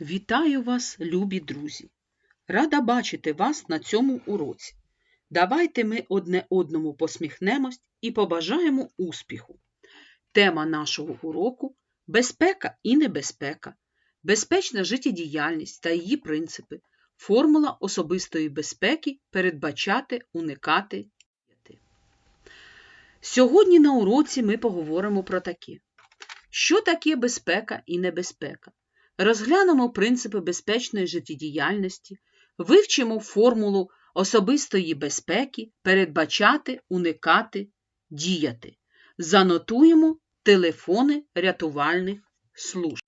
Вітаю вас, любі друзі! Рада бачити вас на цьому уроці. Давайте ми одне одному посміхнемось і побажаємо успіху. Тема нашого уроку безпека і небезпека, безпечна життєдіяльність та її принципи, формула особистої безпеки передбачати, уникати. діяти. Сьогодні на уроці ми поговоримо про таке. Що таке безпека і небезпека? Розглянемо принципи безпечної життєдіяльності, вивчимо формулу особистої безпеки, передбачати, уникати, діяти. Занотуємо телефони рятувальних служб.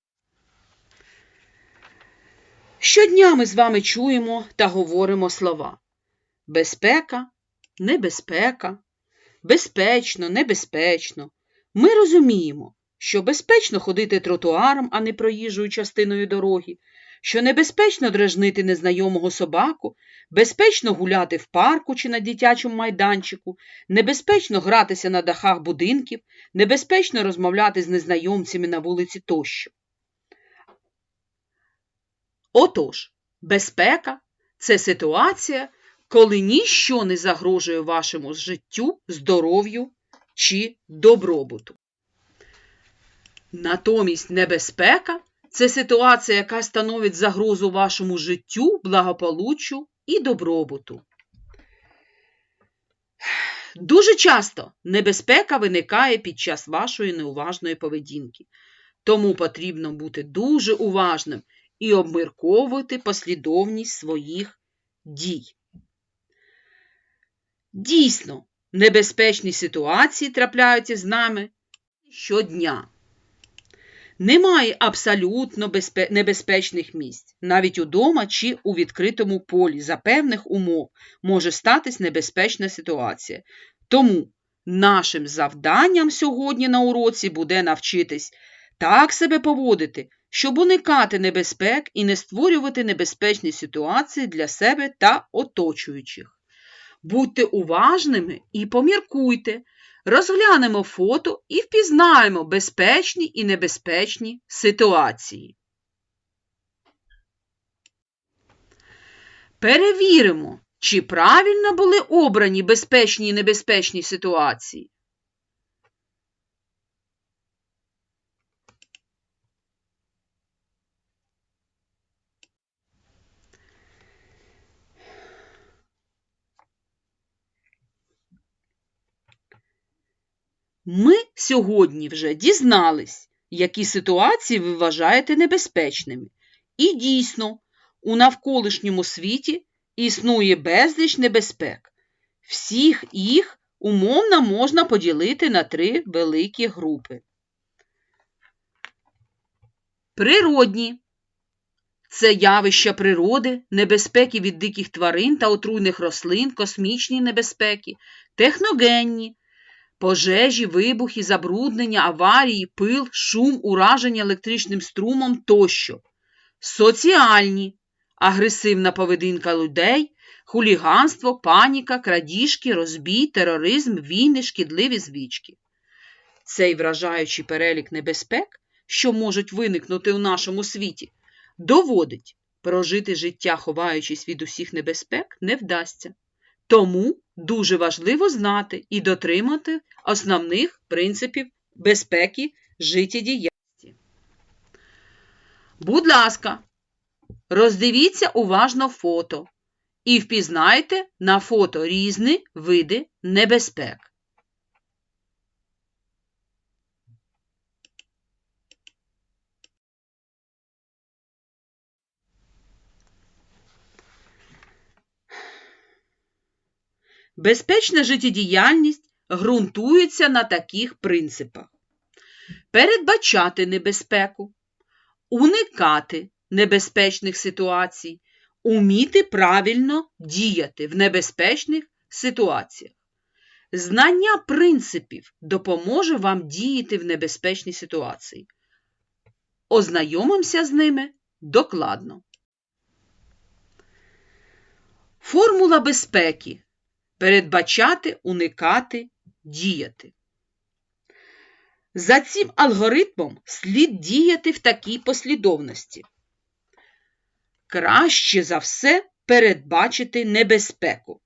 Щодня ми з вами чуємо та говоримо слова безпека, небезпека, безпечно, небезпечно. Ми розуміємо, що безпечно ходити тротуаром, а не проїжджою частиною дороги, що небезпечно дражнити незнайомого собаку, безпечно гуляти в парку чи на дитячому майданчику, небезпечно гратися на дахах будинків, небезпечно розмовляти з незнайомцями на вулиці тощо. Отож, безпека це ситуація, коли ніщо не загрожує вашому життю, здоров'ю чи добробуту. Натомість небезпека це ситуація, яка становить загрозу вашому життю, благополуччю і добробуту. Дуже часто небезпека виникає під час вашої неуважної поведінки, тому потрібно бути дуже уважним і обмірковувати послідовність своїх дій. Дійсно, небезпечні ситуації трапляються з нами щодня. Немає абсолютно небезпечних місць. Навіть удома чи у відкритому полі за певних умов може статись небезпечна ситуація. Тому нашим завданням сьогодні на уроці буде навчитись так себе поводити, щоб уникати небезпек і не створювати небезпечні ситуації для себе та оточуючих. Будьте уважними і поміркуйте, розглянемо фото і впізнаємо безпечні і небезпечні ситуації. Перевіримо, чи правильно були обрані безпечні і небезпечні ситуації. Ми сьогодні вже дізнались, які ситуації ви вважаєте небезпечними. І дійсно, у навколишньому світі існує безліч небезпек. Всіх їх умовно можна поділити на три великі групи. Природні це явища природи, небезпеки від диких тварин та отруйних рослин, космічні небезпеки, техногенні пожежі, вибухи, забруднення, аварії, пил, шум, ураження електричним струмом тощо, соціальні, агресивна поведінка людей, хуліганство, паніка, крадіжки, розбій, тероризм, війни, шкідливі звички. Цей вражаючий перелік небезпек, що можуть виникнути у нашому світі, доводить, прожити життя, ховаючись від усіх небезпек, не вдасться. Тому дуже важливо знати і дотримати основних принципів безпеки життєдіяльності. Будь ласка, роздивіться уважно фото і впізнайте на фото різні види небезпек. Безпечна життєдіяльність ґрунтується на таких принципах: передбачати небезпеку, уникати небезпечних ситуацій, уміти правильно діяти в небезпечних ситуаціях. Знання принципів допоможе вам діяти в небезпечній ситуації. Ознайомимося з ними докладно. Формула безпеки передбачати, уникати, діяти. За цим алгоритмом слід діяти в такій послідовності. краще за все передбачити небезпеку.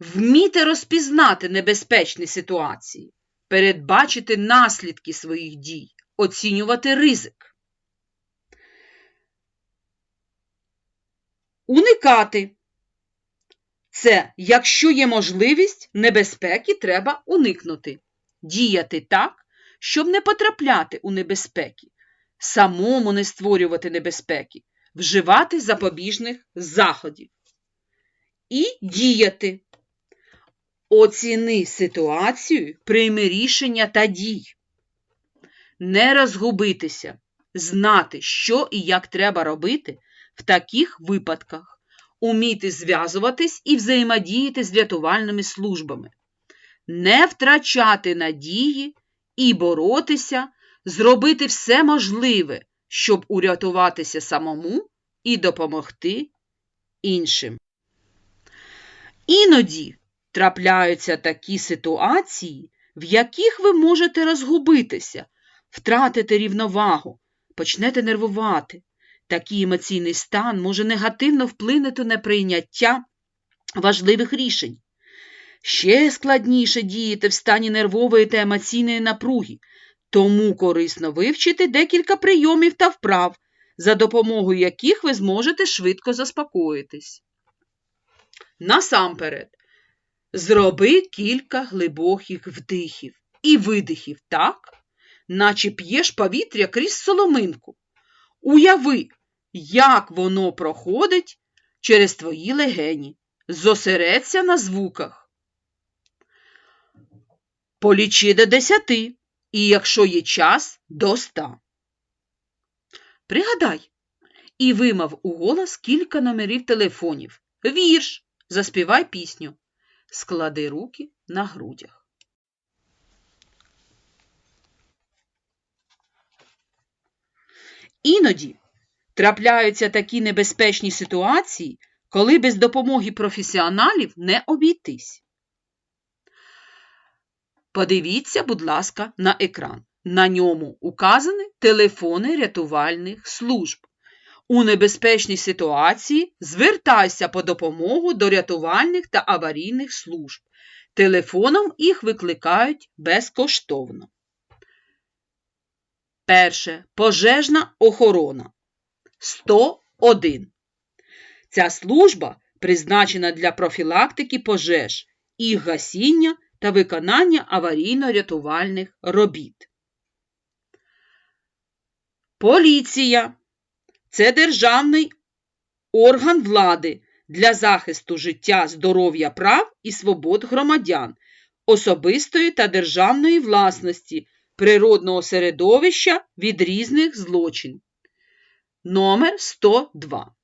Вміти розпізнати небезпечні ситуації, передбачити наслідки своїх дій, оцінювати ризик. Уникати. Це, якщо є можливість, небезпеки треба уникнути. Діяти так, щоб не потрапляти у небезпеки, самому не створювати небезпеки, вживати запобіжних заходів. І діяти. Оціни ситуацію, прийми рішення та дій. Не розгубитися, знати, що і як треба робити в таких випадках, уміти зв'язуватись і взаємодіяти з рятувальними службами, не втрачати надії і боротися, зробити все можливе, щоб урятуватися самому і допомогти іншим. Іноді трапляються такі ситуації, в яких ви можете розгубитися, втратити рівновагу, почнете нервувати. Такий емоційний стан може негативно вплинути на прийняття важливих рішень. Ще складніше діяти в стані нервової та емоційної напруги, тому корисно вивчити декілька прийомів та вправ, за допомогою яких ви зможете швидко заспокоїтись. Насамперед, зроби кілька глибоких вдихів і видихів так, наче п'єш повітря крізь соломинку. Уяви, як воно проходить через твої легені. Зосередься на звуках. Полічи до десяти, і якщо є час, до ста. Пригадай і вимав у голос кілька номерів телефонів. Вірш, заспівай пісню. Склади руки на грудях. Іноді трапляються такі небезпечні ситуації, коли без допомоги професіоналів не обійтись. Подивіться, будь ласка, на екран. На ньому указані телефони рятувальних служб. У небезпечній ситуації звертайся по допомогу до рятувальних та аварійних служб. Телефоном їх викликають безкоштовно. Перше. Пожежна охорона. 101. Ця служба призначена для профілактики пожеж, їх гасіння та виконання аварійно-рятувальних робіт. Поліція це державний орган влади для захисту життя, здоров'я прав і свобод громадян, особистої та державної власності, природного середовища від різних злочин. Номер 102.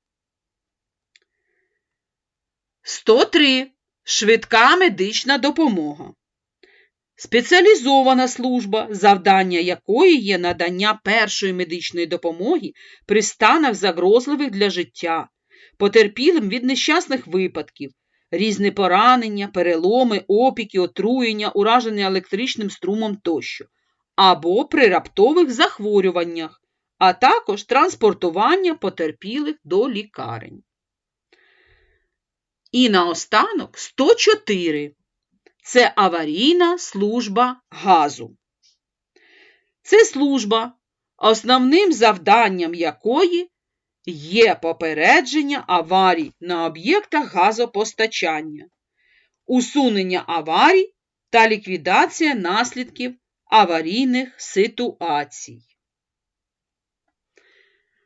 103. Швидка медична допомога. Спеціалізована служба, завдання якої є надання першої медичної допомоги при станах загрозливих для життя, потерпілим від нещасних випадків, різні поранення, переломи, опіки, отруєння, ураження електричним струмом тощо, або при раптових захворюваннях, а також транспортування потерпілих до лікарень. І наостанок 104. Це аварійна служба газу. Це служба, основним завданням якої є попередження аварій на об'єктах газопостачання, усунення аварій та ліквідація наслідків аварійних ситуацій.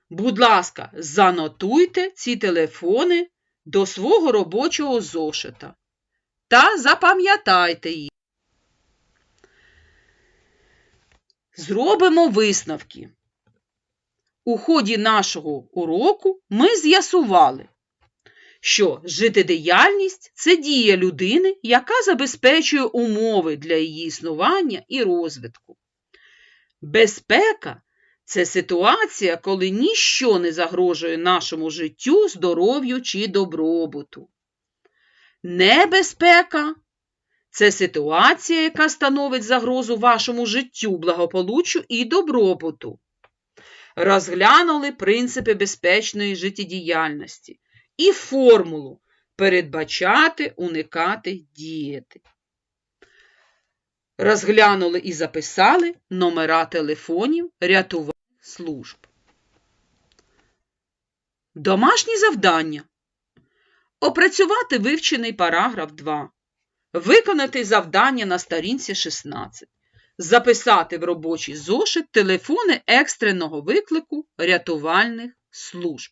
Будь ласка, занотуйте ці телефони до свого робочого зошита та запам'ятайте їх. Зробимо висновки. У ході нашого уроку ми з'ясували, що життєдіяльність – це дія людини, яка забезпечує умови для її існування і розвитку. Безпека це ситуація, коли ніщо не загрожує нашому життю, здоров'ю чи добробуту. Небезпека це ситуація, яка становить загрозу вашому життю, благополуччю і добробуту. Розглянули принципи безпечної життєдіяльності і формулу передбачати, уникати, діяти. Розглянули і записали номера телефонів рятувальних служб. Домашні завдання. Опрацювати вивчений параграф 2. Виконати завдання на сторінці 16. Записати в робочий зошит телефони екстреного виклику рятувальних служб.